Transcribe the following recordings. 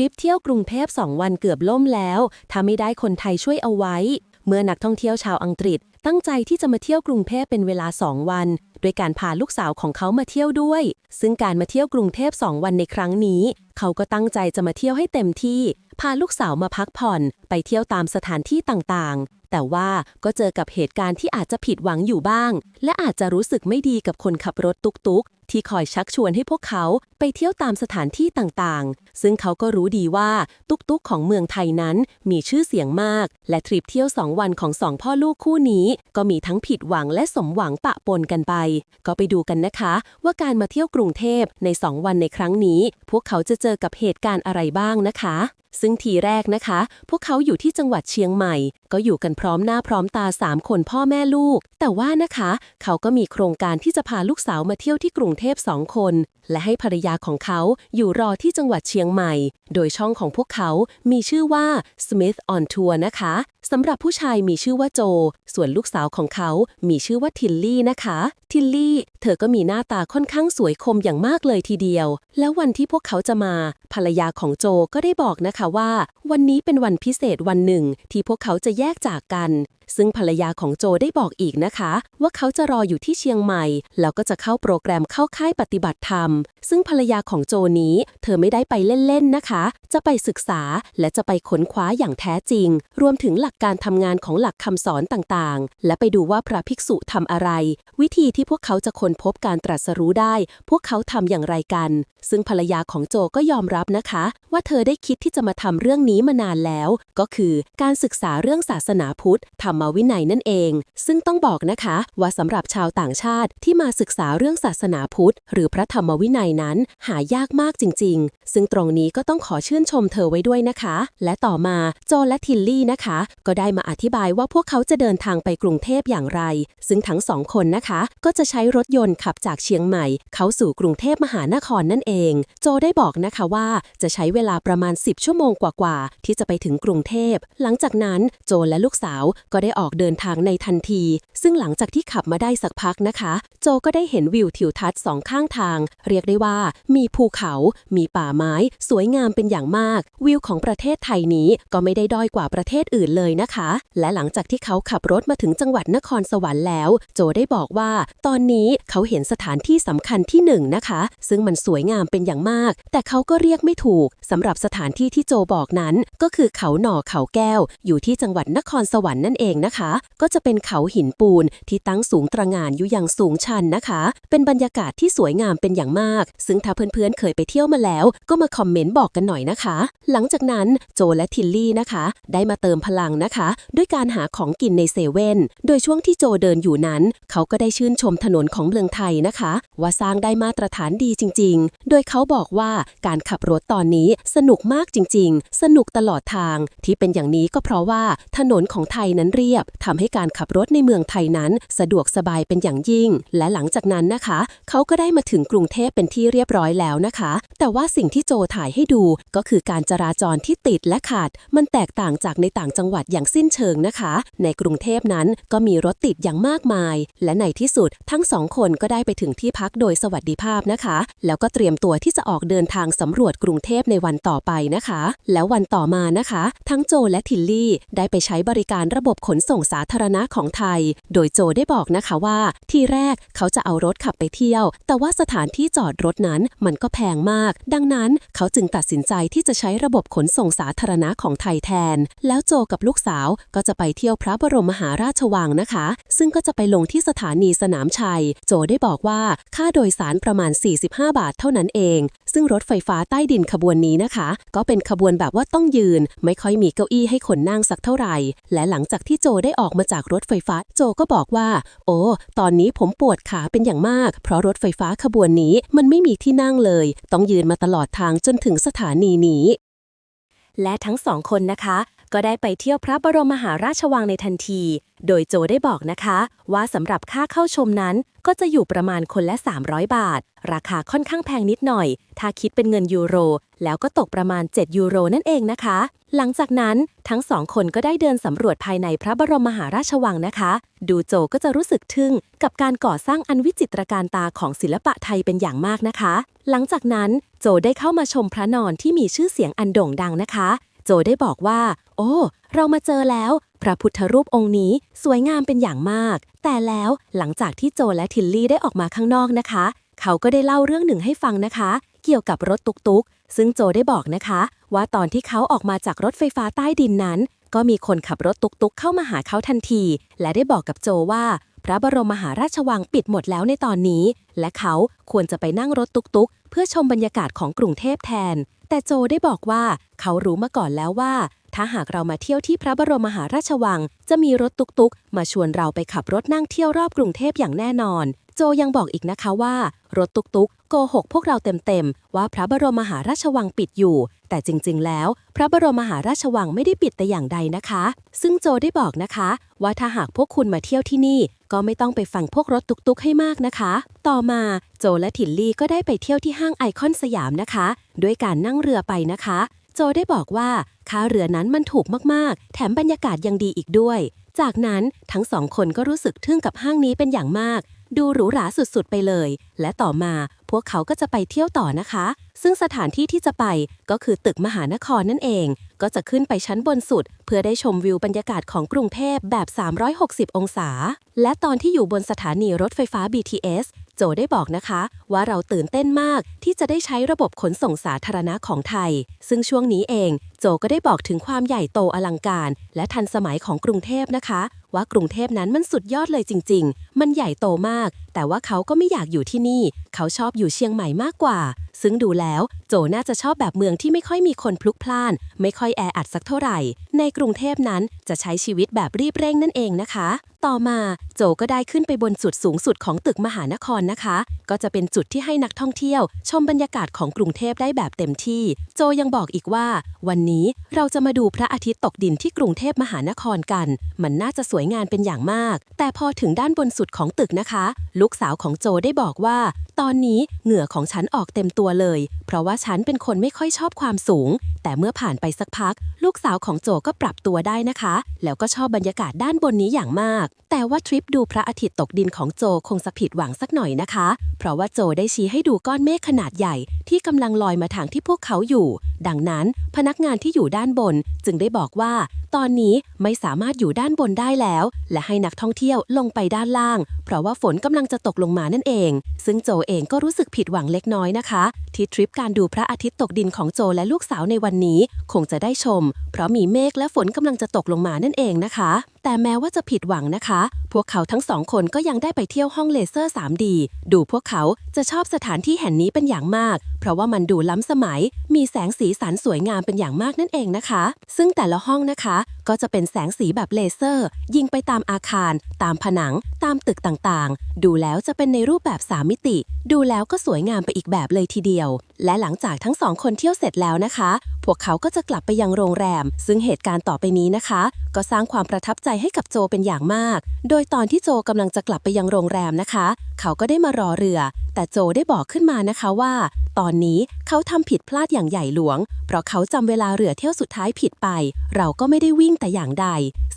ริปเที่ยวกรุงเทพ2วันเกือบล่มแล้วถ้าไม่ได้คนไทยช่วยเอาไว้ เมื่อนักท่องเที่ยวชาวอังกฤษ ตั้งใจที่จะมาเที่ยวกรุงเทพเป็นเวลา2วัน โดยการพาลูกสาวของเขามาเที่ยวด้วย ซึ่งการมาเที่ยวกรุงเทพ2วันในครั้งนี้ เขาก็ตั้งใจจะมาเที่ยวให้เต็มที่ พาลูกสาวมาพักผ่อน ไปเที่ยวตามสถานที่ต่างๆ แต่ว่าก็เจอกับเหตุการณ์ที่อาจจะผิดหวังอยู่บ้าง และอาจจะรู้สึกไม่ดีกับคนขับรถตุกๆ ที่คอยชักชวนให้พวกเขาไปเที่ยวตามสถานที่ต่างๆ ซึ่งเขาก็รู้ดีว่าตุกๆของเมืองไทยนั้นมีชื่อเสียงมาก และทริปเที่ยว2วันของสองพ่อลูกคู่นี้ ก็มีทั้งผิดหวังและสมหวังปะปนกันไป ก็ไปดูกันนะคะ ว่าการมาเที่ยวกรุงเทพใน2วันในครั้งนี้ พวกเขาจะเจอกับเหตุการณ์อะไรบ้างนะคะ ซึ่งทีแรกนะคะ พวกเขาอยู่ที่จังหวัดเชียงใหม่ ก็อยู่กันพร้อมหน้าพร้อมตา 3 คนพ่อแม่ลูก แต่ว่านะคะ เขาก็มีโครงการที่จะพาลูกสาวมาเที่ยวที่กรุงเทพ2คน และให้ภรรยาของเขาอยู่รอที่จังหวัดเชียงใหม่ โดยช่องของพวกเขา มีชื่อว่า Smith on Tour นะคะสำหรับผู้ชายมีชื่อว่าโจ ส่วนลูกสาวของเขามีชื่อว่าทิลลี่นะคะ ทิลลี่ เธอก็มีหน้าตาค่อนข้างสวยคมอย่างมากเลยทีเดียว แล้ววันที่พวกเขาจะมา ภรรยาของโจก็ได้บอกนะคะว่า วันนี้เป็นวันพิเศษวันหนึ่ง ที่พวกเขาจะแยกจากกัน ซึ่งภรรยาของโจได้บอกอีกนะคะ ว่าเขาจะรออยู่ที่เชียงใหม่ แล้วก็จะเข้าโปรแกรมเข้าค่ายปฏิบัติธรรม ซึ่งภรรยาของโจนี้ เธอไม่ได้ไปเล่นๆนะคะ จะไปศึกษาและจะไปค้นคว้าอย่างแท้จริง รวมถึงหลักการทำงานของหลักคำสอนต่างๆ และไปดูว่าพระภิกษุทำอะไร วิธีที่พวกเขาจะค้นพบการตรัสรู้ได้ พวกเขาทำอย่างไรกัน ซึ่งภรรยาของโจก็ยอมรับนะคะ ว่าเธอได้คิดที่จะมาทำเรื่องนี้มานานแล้ว ก็คือการศึกษาเรื่องศาสนาพุทธธรรมวินัยนั่นเอง ซึ่งต้องบอกนะคะว่าสำหรับชาวต่างชาติที่มาศึกษาเรื่องศาสนาพุทธ หรือพระธรรมวินัยนั้น หายากมากจริง ๆ ซึ่งตรงนี้ก็ต้องขอชื่นชมเธอไว้ด้วยนะคะ และต่อมาโจและทิลลี่นะคะ ก็ได้มาอธิบายว่าพวกเขาจะเดินทางไปกรุงเทพอย่างไร ซึ่งทั้งสองคนนะคะ ก็จะใช้รถยนต์ขับจากเชียงใหม่ เข้าสู่กรุงเทพมหานครนั่นเอง โจได้บอกนะคะว่าจะใช้เวลาประมาณ 10 ชั่วโมงมงกว่าๆ ที่จะไปถึงกรุงเทพ หลังจากนั้นโจและลูกสาวก็ได้ออกเดินทางในทันที ซึ่งหลังจากที่ขับมาได้สักพักนะคะ โจก็ได้เห็นวิวทิวทัศน์สองข้างทาง เรียกได้ว่า มีภูเขา มีป่าไม้ สวยงามเป็นอย่างมาก วิวของประเทศไทยนี้ก็ไม่ได้ด้อยกว่าประเทศอื่นเลยนะคะ และหลังจากที่เขาขับรถมาถึงจังหวัดนครสวรรค์แล้ว โจได้บอกว่า ตอนนี้เขาเห็นสถานที่สำคัญที่หนึ่งนะคะ ซึ่งมันสวยงามเป็นอย่างมาก แต่เขาก็เรียกไม่ถูกสำหรับสถานที่ที่โจบอกนั้น ก็คือเขาหน่อเขาแก้ว อยู่ที่จังหวัดนครสวรรค์นั่นเองนะคะ ก็จะเป็นเขาหินปูนที่ตั้งสูงตระงานอยู่อย่างสูงชันนะคะ เป็นบรรยากาศที่สวยงามเป็นอย่างมาก ซึ่งถ้าเพื่อนๆเคยไปเที่ยวมาแล้ว ก็มาคอมเมนต์บอกกันหน่อยนะคะ หลังจากนั้นโจและทิลลี่นะคะ ได้มาเติมพลังนะคะ ด้วยการหาของกินในเซเว่นโดยช่วงที่โจเดินอยู่นั้น เขาก็ได้ชื่นชมถนนของเมืองไทยนะคะ ว่าสร้างได้มาตรฐานดีจริง ๆ โดยเขาบอกว่าการขับรถตอนนี้สนุกมากจริงๆสนุกตลอดทาง ที่เป็นอย่างนี้ก็เพราะว่าถนนของไทยนั้นเรียบทำให้การขับรถในเมืองไทยนั้น สะดวกสบายเป็นอย่างยิ่ง และหลังจากนั้นนะคะ เขาก็ได้มาถึงกรุงเทพเป็นที่เรียบร้อยแล้วนะคะ แต่ว่าสิ่งที่โจถ่ายให้ดูก็คือการจราจรที่ติดและขาด มันแตกต่างจากในต่างจังหวัดอย่างสิ้นเชิงนะคะ ในกรุงเทพนั้นก็มีรถติดอย่างมากมาย และในที่สุดทั้งสองคนก็ได้ไปถึงที่พักโดยสวัสดิภาพนะคะ แล้วก็เตรียมตัวที่จะออกเดินทางสำรวจกรุงเทพในวันต่อไปนะคะแล้ววันต่อมานะคะ ทั้งโจและทิลลี่ได้ไปใช้บริการระบบขนส่งสาธารณะของไทย โดยโจได้บอกนะคะว่า ที่แรกเขาจะเอารถขับไปเที่ยว แต่ว่าสถานที่จอดรถนั้นมันก็แพงมาก ดังนั้นเขาจึงตัดสินใจที่จะใช้ระบบขนส่งสาธารณะของไทยแทน แล้วโจกับลูกสาวก็จะไปเที่ยวพระบรมมหาราชวังนะคะ ซึ่งก็จะไปลงที่สถานีสนามชัย โจได้บอกว่าค่าโดยสารประมาณ 45 บาทเท่านั้นเอง ซึ่งรถไฟฟ้าใต้ดินขบวนนี้นะคะ ก็เป็นขบวนแบบว่าต้องยืน ไม่ค่อยมีเก้าอี้ให้คนนั่งสักเท่าไหร่ และหลังจากที่โจได้ออกมาจากรถไฟฟ้า โจก็บอกว่า โอ้ ตอนนี้ผมปวดขาเป็นอย่างมาก เพราะรถไฟฟ้าขบวนนี้มันไม่มีที่นั่งเลย ต้องยืนมาตลอดทางจนถึงสถานีนี้และทั้งสองคนนะคะ ก็ได้ไปเที่ยวพระบรมมหาราชวังในทันที โดยโจได้บอกนะคะ ว่าสำหรับค่าเข้าชมนั้นก็จะอยู่ประมาณคนละ 300 บาท ราคาค่อนข้างแพงนิดหน่อย ถ้าคิดเป็นเงินยูโร แล้วก็ตกประมาณ 7 ยูโรนั่นเองนะคะ หลังจากนั้นทั้งสองคนก็ได้เดินสำรวจภายในพระบรมมหาราชวังนะคะ ดูโจก็จะรู้สึกทึ่งกับการก่อสร้างอันวิจิตรการตาของศิลปะไทยเป็นอย่างมากนะคะ หลังจากนั้นโจได้เข้ามาชมพระนอนที่มีชื่อเสียงอันโด่งดังนะคะ โจได้บอกว่า โอ้ เรามาเจอแล้ว พระพุทธรูปองค์นี้สวยงามเป็นอย่างมาก แต่แล้วหลังจากที่โจและทิลลี่ได้ออกมาข้างนอกนะคะ เขาก็ได้เล่าเรื่องหนึ่งให้ฟังนะคะ เกี่ยวกับรถตุกๆซึ่งโจได้บอกนะคะ ว่าตอนที่เขาออกมาจากรถไฟฟ้าใต้ดินนั้น ก็มีคนขับรถตุกๆเข้ามาหาเขาทันที และได้บอกกับโจว่า พระบรมมหาราชวังปิดหมดแล้วในตอนนี้ และเขาควรจะไปนั่งรถตุกๆเพื่อชมบรรยากาศของกรุงเทพแทน แต่โจได้บอกว่าเขารู้มาก่อนแล้วว่า ถ้าหากเรามาเที่ยวที่พระบรมมหาราชวัง จะมีรถตุกๆ มาชวนเราไปขับรถนั่งเที่ยวรอบกรุงเทพอย่างแน่นอน จยังบอกอีกนะคะว่า รถตุกๆโกหกพวกเราเต็มๆ ว่าพระบรมมหาราชวังปิดอยู่ แต่จริงๆ แล้ว พระบรมมหาราชวังไม่ได้ปิดแต่อย่างใดนะคะ ซึ่งโจได้บอกนะคะ ว่าถ้าหากพวกคุณมาเที่ยวที่นี่ ก็ไม่ต้องไปฟังพวกรถตุกๆ ให้มากนะคะ ต่อมาโจและถินลี่ก็ได้ไปเที่ยวที่ห้างไอคอนสยามนะคะ ด้วยการนั่งเรือไปนะคะโจได้บอกว่าค่าเรือนั้นมันถูกมากๆ แถมบรรยากาศยังดีอีกด้วย จากนั้นทั้งสองคนก็รู้สึกทึ่งกับห้างนี้เป็นอย่างมาก ดูหรูหราสุดๆไปเลย และต่อมาพวกเขาก็จะไปเที่ยวต่อนะคะ ซึ่งสถานที่ที่จะไปก็คือตึกมหานครนั่นเอง ก็จะขึ้นไปชั้นบนสุด เพื่อได้ชมวิวบรรยากาศของกรุงเทพแบบ 360 องศา และตอนที่อยู่บนสถานีรถไฟฟ้า BTS โจได้บอกนะคะ ว่าเราตื่นเต้นมากที่จะได้ใช้ระบบขนส่งสาธารณะของไทย ซึ่งช่วงนี้เอง โจก็ได้บอกถึงความใหญ่โตอลังการ และทันสมัยของกรุงเทพนะคะ ว่ากรุงเทพนั้นมันสุดยอดเลยจริง ๆ มันใหญ่โตมากแต่ว่าเขาก็ไม่อยากอยู่ที่นี่ เขาชอบอยู่เชียงใหม่มากกว่า ซึ่งดูแล้วโจน่าจะชอบแบบเมืองที่ไม่ค่อยมีคนพลุกพล่าน ไม่ค่อยแออัดสักเท่าไหร่ ในกรุงเทพนั้นจะใช้ชีวิตแบบรีบเร่งนั่นเองนะคะ ต่อมาโจก็ได้ขึ้นไปบนจุดสูงสุดของตึกมหานครนะคะ ก็จะเป็นจุดที่ให้นักท่องเที่ยว ชมบรรยากาศของกรุงเทพได้แบบเต็มที่ โจยังบอกอีกว่า วันนี้เราจะมาดูพระอาทิตย์ตกดินที่กรุงเทพมหานครกัน มันน่าจะสวยงามเป็นอย่างมาก แต่พอถึงด้านบนสุดของตึกนะคะลูกสาวของโจได้บอกว่า ตอนนี้เหงื่อของฉันออกเต็มตัวเลย เพราะว่าฉันเป็นคนไม่ค่อยชอบความสูง แต่เมื่อผ่านไปสักพัก ลูกสาวของโจก็ปรับตัวได้นะคะ แล้วก็ชอบบรรยากาศด้านบนนี้อย่างมาก แต่ว่าทริปดูพระอาทิตย์ตกดินของโจคงจะผิดหวังสักหน่อยนะคะ เพราะว่าโจได้ชี้ให้ดูก้อนเมฆขนาดใหญ่ ที่กำลังลอยมาทางที่พวกเขาอยู่ ดังนั้นพนักงานที่อยู่ด้านบน จึงได้บอกว่า ตอนนี้ไม่สามารถอยู่ด้านบนได้แล้ว และให้นักท่องเที่ยวลงไปด้านล่าง เพราะว่าฝนกำลังจะตกลงมานั่นเอง ซึ่งโจเองก็รู้สึกผิดหวังเล็กน้อยนะคะ ที่ทริปการดูพระอาทิตย์ตกดินของโจและลูกสาวในวันนี้ คงจะได้ชม เพราะมีเมฆและฝนกำลังจะตกลงมานั่นเองนะคะแต่แม้ว่าจะผิดหวังนะคะ พวกเขาทั้งสองคนก็ยังได้ไปเที่ยวห้องเลเซอร์ 3D ดูพวกเขาจะชอบสถานที่แห่งนี้เป็นอย่างมาก เพราะว่ามันดูล้ำสมัย มีแสงสีสันสวยงามเป็นอย่างมากนั่นเองนะคะ ซึ่งแต่ละห้องนะคะ ก็จะเป็นแสงสีแบบเลเซอร์ ยิงไปตามอาคาร ตามผนัง ตามตึกต่างๆ ดูแล้วจะเป็นในรูปแบบ 3 มิติ ดูแล้วก็สวยงามไปอีกแบบเลยทีเดียว และหลังจากทั้งสองคนเที่ยวเสร็จแล้วนะคะ พวกเขาก็จะกลับไปยังโรงแรม ซึ่งเหตุการณ์ต่อไปนี้นะคะ ก็สร้างความประทับใจให้กับโจเป็นอย่างมาก โดยตอนที่โจกำลังจะกลับไปยังโรงแรมนะคะ เขาก็ได้มารอเรือ แต่โจได้บอกขึ้นมานะคะว่า ตอนนี้เขาทำผิดพลาดอย่างใหญ่หลวง เพราะเขาจำเวลาเรือเที่ยวสุดท้ายผิดไป เราก็ไม่ได้วิ่งแต่อย่างใด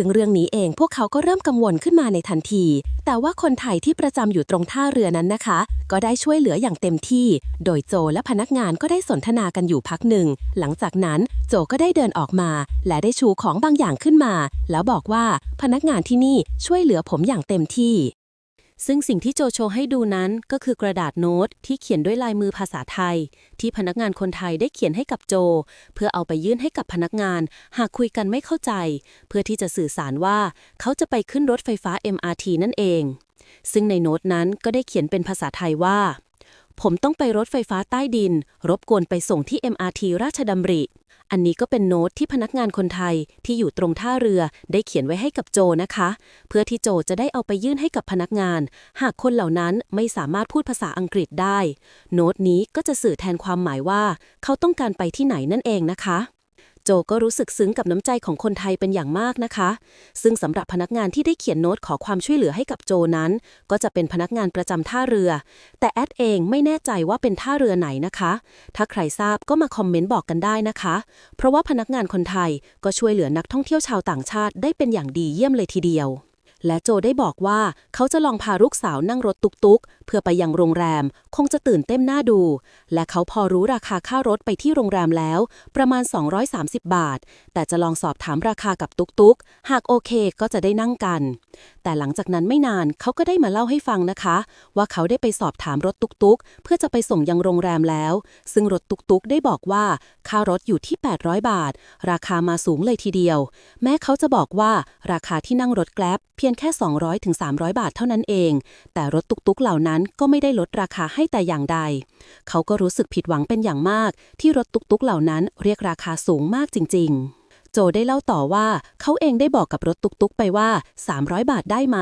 ซึ่งเรื่องนี้เองพวกเขาก็เริ่มกังวลขึ้นมาในทันที แต่ว่าคนไทยที่ประจำอยู่ตรงท่าเรือนั้นนะคะ ก็ได้ช่วยเหลืออย่างเต็มที่ โดยโจและพนักงานก็ได้สนทนากันอยู่พักหนึ่ง หลังจากนั้นโจก็ได้เดินออกมา และได้ชูของบางอย่างขึ้นมา แล้วบอกว่าพนักงานที่นี่ช่วยเหลือผมอย่างเต็มที่ ซึ่งสิ่งที่โจโชให้ดูนั้นก็คือกระดาษโน้ตที่เขียนด้วยลายมือภาษาไทย ที่พนักงานคนไทยได้เขียนให้กับโจ เพื่อเอาไปยื่นให้กับพนักงาน หากคุยกันไม่เข้าใจ เพื่อที่จะสื่อสารว่าเขาจะไปขึ้นรถไฟฟ้า MRT นั่นเอง ซึ่งในโน้ตนั้นก็ได้เขียนเป็นภาษาไทยว่า ผมต้องไปรถไฟฟ้าใต้ดิน รบกวนไปส่งที่ MRT ราชดำริ อันนี้ก็เป็นโน้ตที่พนักงานคนไทยที่อยู่ตรงท่าเรือได้เขียนไว้ให้กับโจนะคะ เพื่อที่โจจะได้เอาไปยื่นให้กับพนักงาน หากคนเหล่านั้นไม่สามารถพูดภาษาอังกฤษได้ โน้ตนี้ก็จะสื่อแทนความหมายว่า เขาต้องการไปที่ไหนนั่นเองนะคะ โจโจก็รู้สึกซึ้งกับน้ำใจของคนไทยเป็นอย่างมากนะคะ ซึ่งสำหรับพนักงานที่ได้เขียนโน้ตขอความช่วยเหลือให้กับโจนั้น ก็จะเป็นพนักงานประจำท่าเรือ แต่แอดเองไม่แน่ใจว่าเป็นท่าเรือไหนนะคะ ถ้าใครทราบก็มาคอมเมนต์บอกกันได้นะคะ เพราะว่าพนักงานคนไทยก็ช่วยเหลือนักท่องเที่ยวชาวต่างชาติได้เป็นอย่างดีเยี่ยมเลยทีเดียว และโจได้บอกว่าเขาจะลองพาลูกสาวนั่งรถตุกๆ เพื่อไปยังโรงแรม คงจะตื่นเต้นน่าดู และเขาพอรู้ราคาค่ารถไปที่โรงแรมแล้ว ประมาณ 230 บาท แต่จะลองสอบถามราคากับตุกๆ หากโอเคก็จะได้นั่งกัน แต่หลังจากนั้นไม่นานเขาก็ได้มาเล่าให้ฟังนะคะ ว่าเขาได้ไปสอบถามรถตุกๆ เพื่อจะไปส่งยังโรงแรมแล้ว ซึ่งรถตุกๆ ได้บอกว่าค่ารถอยู่ที่ 800 บาท ราคามาสูงเลยทีเดียว แม้เขาจะบอกว่าราคาที่นั่งรถแกร็บเพียงแค่ 200ถึง300 บาทเท่านั้นเอง แต่รถตุกๆเหล่านั้นก็ไม่ได้ลดราคาให้แต่อย่างใด เขาก็รู้สึกผิดหวังเป็นอย่างมาก ที่รถตุกๆเหล่านั้นเรียกราคาสูงมากจริง ๆโจได้เล่าต่อว่าเขาเองได้บอกกับรถตุกๆไปว่า 300 บาทได้ไหม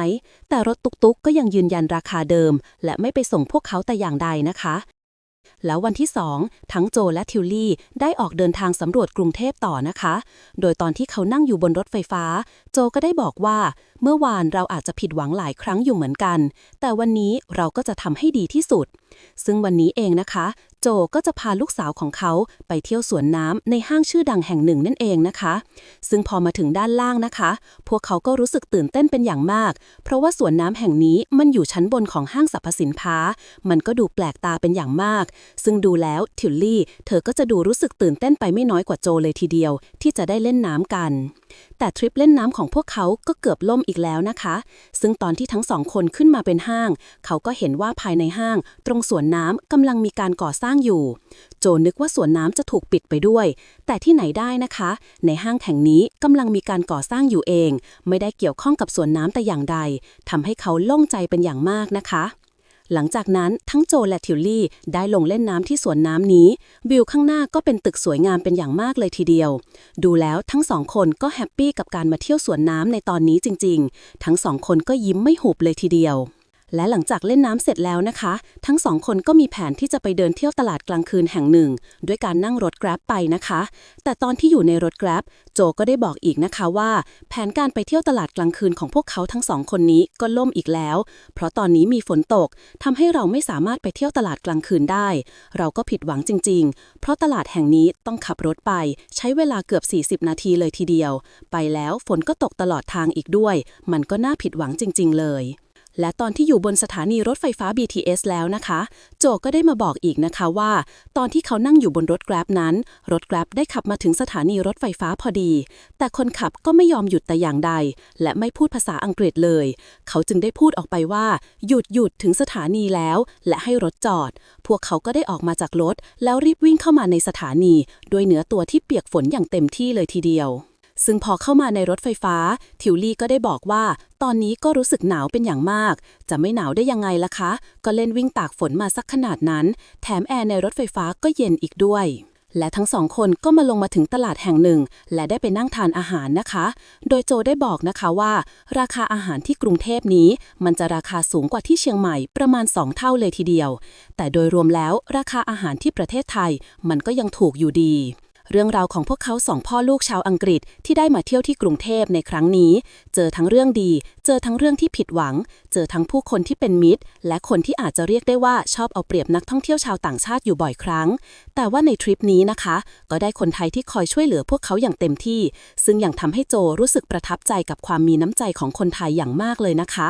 แต่รถตุกๆก็ยังยืนยันราคาเดิม และไม่ไปส่งพวกเขาแต่อย่างใดนะคะ แล้ววันที่2ทั้งโจและทิวลี่ได้ออกเดินทางสำรวจกรุงเทพต่อนะคะ โดยตอนที่เขานั่งอยู่บนรถไฟฟ้า โจก็ได้บอกว่า เมื่อวานเราอาจจะผิดหวังหลายครั้งอยู่เหมือนกัน แต่วันนี้เราก็จะทำให้ดีที่สุด ซึ่งวันนี้เองนะคะโจก็จะพาลูกสาวของเขาไปเที่ยวสวนน้ำในห้างชื่อดังแห่งหนึ่งนั่นเองนะคะ ซึ่งพอมาถึงด้านล่างนะคะ พวกเขาก็รู้สึกตื่นเต้นเป็นอย่างมาก เพราะว่าสวนน้ำแห่งนี้มันอยู่ชั้นบนของห้างสรรพสินค้า มันก็ดูแปลกตาเป็นอย่างมาก ซึ่งดูแล้วทิวลี่ เธอก็จะดูรู้สึกตื่นเต้นไปไม่น้อยกว่าโจเลยทีเดียว ที่จะได้เล่นน้ำกัน แต่ทริปเล่นน้ำของพวกเขาก็เกือบล่มอีกแล้วนะคะ ซึ่งตอนที่ทั้งสองคนขึ้นมาเป็นห้าง เขาก็เห็นว่าภายในห้าง ตรงสวนน้ำกำลังมีการก่อสร้างอยู่ โจนึกว่าสวนน้ำจะถูกปิดไปด้วย แต่ที่ไหนได้นะคะ ในห้างแห่งนี้กำลังมีการก่อสร้างอยู่เอง ไม่ได้เกี่ยวข้องกับสวนน้ำแต่อย่างใดทำให้เขาโล่งใจเป็นอย่างมากนะคะหลังจากนั้นทั้งโจและทิวลี่ได้ลงเล่นน้ำที่สวนน้ำนี้ วิวข้างหน้าก็เป็นตึกสวยงามเป็นอย่างมากเลยทีเดียว ดูแล้วทั้งสองคนก็แฮปปี้กับการมาเที่ยวสวนน้ำในตอนนี้จริง ๆ ทั้งสองคนก็ยิ้มไม่หุบเลยทีเดียว และหลังจากเล่นน้ำเสร็จแล้วนะคะ ทั้งสองคนก็มีแผนที่จะไปเดินเที่ยวตลาดกลางคืนแห่งหนึ่ง ด้วยการนั่งรถ Grab ไปนะคะ แต่ตอนที่อยู่ในรถ Grab โจก็ได้บอกอีกนะคะว่า แผนการไปเที่ยวตลาดกลางคืนของพวกเขาทั้งสองคนนี้ก็ล่มอีกแล้ว เพราะตอนนี้มีฝนตกทำให้เราไม่สามารถไปเที่ยวตลาดกลางคืนได้ เราก็ผิดหวังจริง ๆ เพราะตลาดแห่งนี้ต้องขับรถไป ใช้เวลาเกือบ 40 นาทีเลยทีเดียว ไปแล้วฝนก็ตกตลอดทางอีกด้วย มันก็น่าผิดหวังจริง ๆ เลย และตอนที่อยู่บนสถานีรถไฟฟ้า BTS แล้วนะคะ โจก็ได้มาบอกอีกนะคะว่า ตอนที่เขานั่งอยู่บนรถ Grab นั้น รถ Grab ได้ขับมาถึงสถานีรถไฟฟ้าพอดี แต่คนขับก็ไม่ยอมหยุดแต่อย่างใด และไม่พูดภาษาอังกฤษเลย เขาจึงได้พูดออกไปว่า หยุดหยุดถึงสถานีแล้ว และให้รถจอด พวกเขาก็ได้ออกมาจากรถ แล้วรีบวิ่งเข้ามาในสถานี ด้วยเนื้อตัวที่เปียกฝนอย่างเต็มที่เลยทีเดียว ซึ่งพอเข้ามาในรถไฟฟ้า ทิวลี่ก็ได้บอกว่า ตอนนี้ก็รู้สึกหนาวเป็นอย่างมาก จะไม่หนาวได้ยังไงล่ะคะ ก็เล่นวิ่งตากฝนมาสักขนาดนั้น แถมแอร์ในรถไฟฟ้าก็เย็นอีกด้วยและทั้งสองคนก็มาลงมาถึงตลาดแห่งหนึ่ง และได้ไปนั่งทานอาหารนะคะ โดยโจได้บอกนะคะว่า ราคาอาหารที่กรุงเทพนี้ มันจะราคาสูงกว่าที่เชียงใหม่ประมาณ 2 เท่าเลยทีเดียว แต่โดยรวมแล้วราคาอาหารที่ประเทศไทย มันก็ยังถูกอยู่ดี เรื่องราวของพวกเขาสองพ่อลูกชาวอังกฤษที่ได้มาเที่ยวที่กรุงเทพในครั้งนี้ เจอทั้งเรื่องดี เจอทั้งเรื่องที่ผิดหวัง เจอทั้งผู้คนที่เป็นมิตร และคนที่อาจจะเรียกได้ว่าชอบเอาเปรียบนักท่องเที่ยวชาวต่างชาติอยู่บ่อยครั้ง แต่ว่าในทริปนี้นะคะ ก็ได้คนไทยที่คอยช่วยเหลือพวกเขาอย่างเต็มที่ ซึ่งยังทำให้โจรู้สึกประทับใจกับความมีน้ำใจของคนไทยอย่างมากเลยนะคะ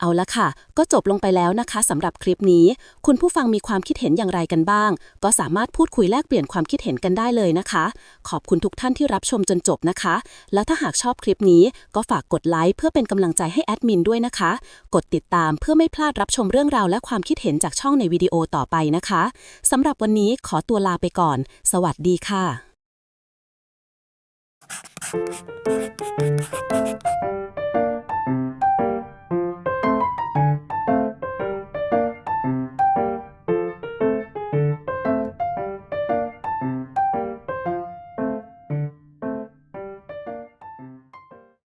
เอาละค่ะ ก็จบลงไปแล้วนะคะสำหรับคลิปนี้ คุณผู้ฟังมีความคิดเห็นอย่างไรกันบ้าง ก็สามารถพูดคุยแลกเปลี่ยนความคิดเห็นกันได้เลยนะคะ ขอบคุณทุกท่านที่รับชมจนจบนะคะ แล้วถ้าหากชอบคลิปนี้ ก็ฝากกดไลค์เพื่อเป็นกำลังใจให้แอดมินด้วยนะคะ กดติดตามเพื่อไม่พลาดรับชมเรื่องราวและความคิดเห็นจากช่องในวิดีโอต่อไปนะคะสำหรับวันนี้ขอตัวลาไปก่อน สวัสดีค่ะ